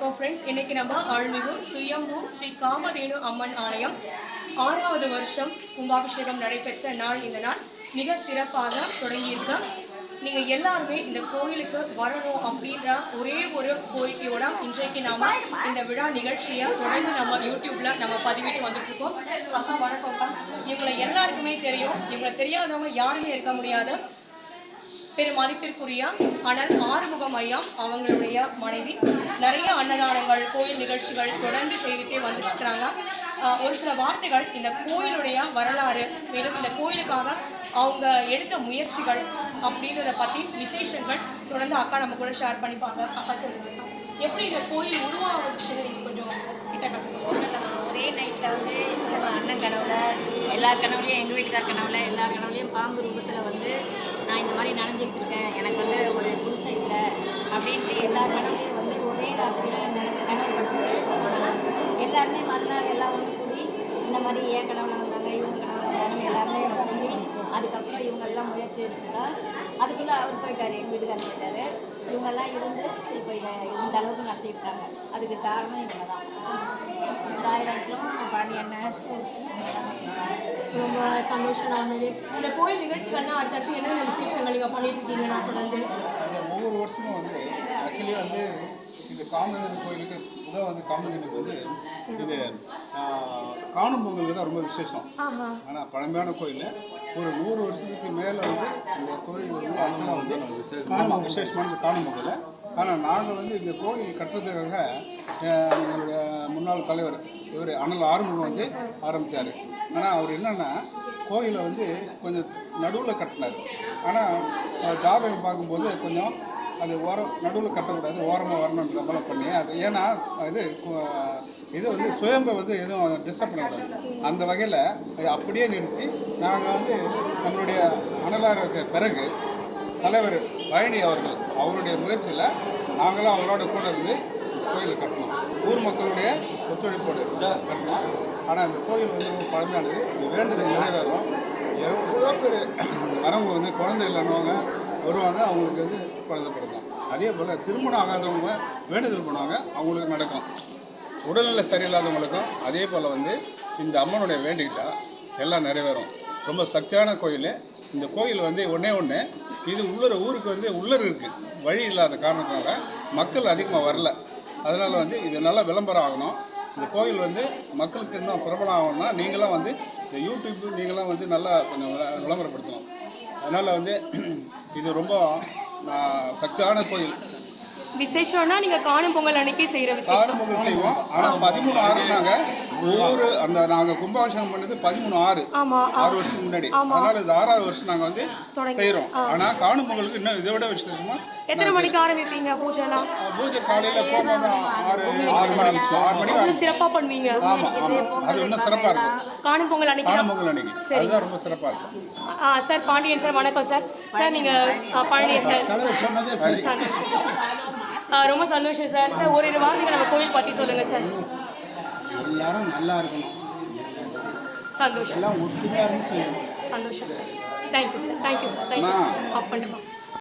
வணக்கம் ஃப்ரெண்ட்ஸ் இன்னைக்கு நம்ம அருள்மிகு சுயம்பு ஸ்ரீ காமதேனு அம்மன் ஆலயம். ஆறாவது வருஷம் கும்பாபிஷேகம் நடைபெற்ற நாள் இந்த நாள். மிக சிறப்பாக தொடங்கியிருக்கு. நீங்கள் எல்லாருமே இந்த கோயிலுக்கு வரணும் அப்படின்ற ஒரே ஒரு கோரிக்கையோட இன்றைக்கு நாம் இந்த விழா நிகழ்ச்சியை தொடர்ந்து நம்ம யூடியூப்பில் நம்ம பதிவிட்டு வந்துட்டுருக்கோம். அப்பா வணக்கம்ப்பா இவங்களை எல்லாருக்குமே தெரியும். இவங்களை தெரியாதவங்க யாருமே இருக்க முடியாது. பெரும் மதிப்பிற்குரிய அனல் ஆறுமுகம் ஐயா அவங்களுடைய மனைவி. நிறைய அன்னதானங்கள் கோயில் நிகழ்ச்சிகள் தொடர்ந்து செய்துட்டே வந்துட்டு இருக்கிறாங்க ஒரு சில வார்த்தைகள் இந்த கோயிலுடைய வரலாறு மேலும் இந்த கோயிலுக்காக அவங்க எடுத்த முயற்சிகள் அப்படின்றத பற்றி விசேஷங்கள் தொடர்ந்து அக்கா நம்ம கூட ஷேர் பண்ணிப்பாங்க. அக்கா சொல்லுங்க. எப்படி இந்த கோயில் உருவாகுச்சுன்னு நீங்கள் கொஞ்சம் கிட்ட கற்றுக்கணும் ஒரே நைட்டில் வந்து அண்ணன் கனவுல எல்லார் கனவுலையும் எங்கள் வீட்டுக்கார் கனவுல எல்லார் கனவுலையும் பாம்பு ரூபத்தில் வந்து மாதிரி நனைஞ்சிக்கிட்டு இருக்கேன். எனக்கு வந்து ஒரு புதுசை இல்லை அப்படின்ட்டு எல்லா கனவுலையும் வந்து ஒரே ராத்திரியில் கனவு படுத்துட்டு எல்லாருமே மறுநாள் எல்லாம் ஒன்று கூடி இந்த மாதிரி ஏன் கனவுல வந்தாங்க இவங்க கனவுல வந்தாங்கன்னு எல்லாருமே சொல்லி அதுக்கப்புறம் இவங்கெல்லாம் முயற்சி எடுத்துட்டா அதுக்குள்ளே அவர் போயிட்டார் எங்கள் வீட்டுக்காரர் போயிட்டார். இவங்கெல்லாம் இருந்து இப்போ இதை இந்த அளவுக்கு நடத்தியிருக்காங்க. அதுக்கு காரணம் இவங்க தான் அண்ணன் ரொம்ப சந்தோஷம் நான் இந்த கோயில் நிகழ்ச்சிகள்லாம் அடுத்தடுத்து என்னென்ன விசேஷங்கள் நீங்கள் பண்ணிட்டு இருக்கீங்க நான் தொடர்ந்து ஒவ்வொரு வருஷமும் வந்து ஆக்சுவலி வந்து இந்த காமதேனு கோயிலுக்கு முதல் வந்து காமதேனுக்கு வந்து இது காணும் பொங்கல் தான் ரொம்ப விசேஷம். ஆனால் பழமையான கோயில் ஒரு நூறு வருஷத்துக்கு மேலே வந்து இந்த கோயில் வந்து ஆக்சுவலாக வந்து விசேஷமான காணும் பொங்கல் ஆனால் நாங்கள் வந்து இந்த கோயில் கட்டுறதுக்காக எங்களுடைய முன்னாள் தலைவர் இவர் அனல் ஆறுமுகம் வந்து ஆரம்பித்தார் ஆனால் அவர் என்னென்னா கோயிலை வந்து கொஞ்சம் நடுவில் கட்டினார். ஆனால் ஜாதகம் பார்க்கும்போது கொஞ்சம் அது ஓரம் நடுவில் கட்டக்கூடாது ஓரமாக வரணுன்ற மாதிரி பண்ணி அது ஏன்னா இது இது வந்து சுயம்பை வந்து எதுவும் டிஸ்டர்ப் பண்ணக்கூடாது. அந்த வகையில் அதை அப்படியே நிறுத்தி நாங்கள் வந்து நம்மளுடைய அனலாருக்கு பிறகு தலைவர் பழனி அவர்கள் அவருடைய முயற்சியில் நாங்களும் அவரோட கூட இருந்து கோயிலை கட்டணும். ஊர் மக்களுடைய ஒத்துழைப்போடு கட்டணும். ஆனால் இந்த கோயில் வந்து ரொம்ப பழமையானது. வேண்டுதல் நிறைவேறும் எவ்வளோ பேர் வரவங்க வந்து குழந்தை இல்லைன்னவங்க வருவாங்க அவங்களுக்கு வந்து குழந்தை அதே போல் திருமணம் ஆகாதவங்க வேண்டுதல் பண்ணுவாங்க அவங்களுக்கு நடக்கும். உடல்நிலை சரியில்லாதவங்களுக்கும் அதே போல் வந்து இந்த அம்மனுடைய வேண்டிக்கிட்டால் எல்லாம் நிறைவேறும். ரொம்ப சக்தியான கோயில். இந்த கோயில் வந்து ஒன்றே ஒன்று இது உள்ளர ஊருக்கு வந்து உள்ளர் இருக்குது வழி இல்லாத காரணத்தினால மக்கள் அதிகமாக வரல. அதனால் வந்து இது நல்லா விளம்பரம் ஆகணும். இந்த கோயில் வந்து மக்களுக்கு இன்னும் பிரபலம் ஆகணும்னா நீங்களாம் வந்து இந்த யூடியூப் நீங்களாம் வந்து நல்லா கொஞ்சம் விளம்பரப்படுத்தணும். அதனால் வந்து இது ரொம்ப சக்தியான கோயில். விசேஷம்னா நீங்க காணும் பொங்கல் அன்னைக்கு செய்யற விசேஷம். பொங்கல் செய்வோம். ஆனால் பதிமூணு ஆறு நாங்கள் ஒவ்வொரு அந்த நாங்கள் கும்பாபிஷேகம் பண்ணது பதிமூணு ஆறு. ஆமா ஆறு வருஷத்துக்கு முன்னாடி. அதனால இது ஆறாவது வருஷம் நாங்கள் வந்து தொடங்கி செய்கிறோம் ஆனால் காணும் பொங்கலுக்கு இன்னும் இதை விட விசேஷமா எத்தனை மணிக்கு ஆரம்பிப்பீங்க பூஜைலாம் பூஜை காலையில் ஆறு ஆறு மணி ஆறு மணிக்கு இன்னும் சிறப்பா பண்ணுவீங்க. ஆமாம் ஆமாம் அது இன்னும் சிறப்பாக இருக்கும். காணும் பொங்கல் அன்னைக்கு? காணும் பொங்கல் அன்னைக்கு. அதுதான் ரொம்ப சிறப்பாக இருக்கும். ஆ சார் பாண்டியன் சார் வணக்கம் சார். சார் நீங்க ஆ, பழனியன் சார். சந்தோஷம் சார். ரொம்ப சந்தோஷம் சார். சார் ஒரு இரு வார்த்தைகள் நம்ம கோவில் பத்தி சொல்லுங்க சார். எல்லாரும் நல்லா இருக்கணும். சந்தோஷம் ஒற்றுமையாக இருந்து செய்யணும். சந்தோஷம் sir. Thank you sir thank you sir thank you sir off பண்ணுமா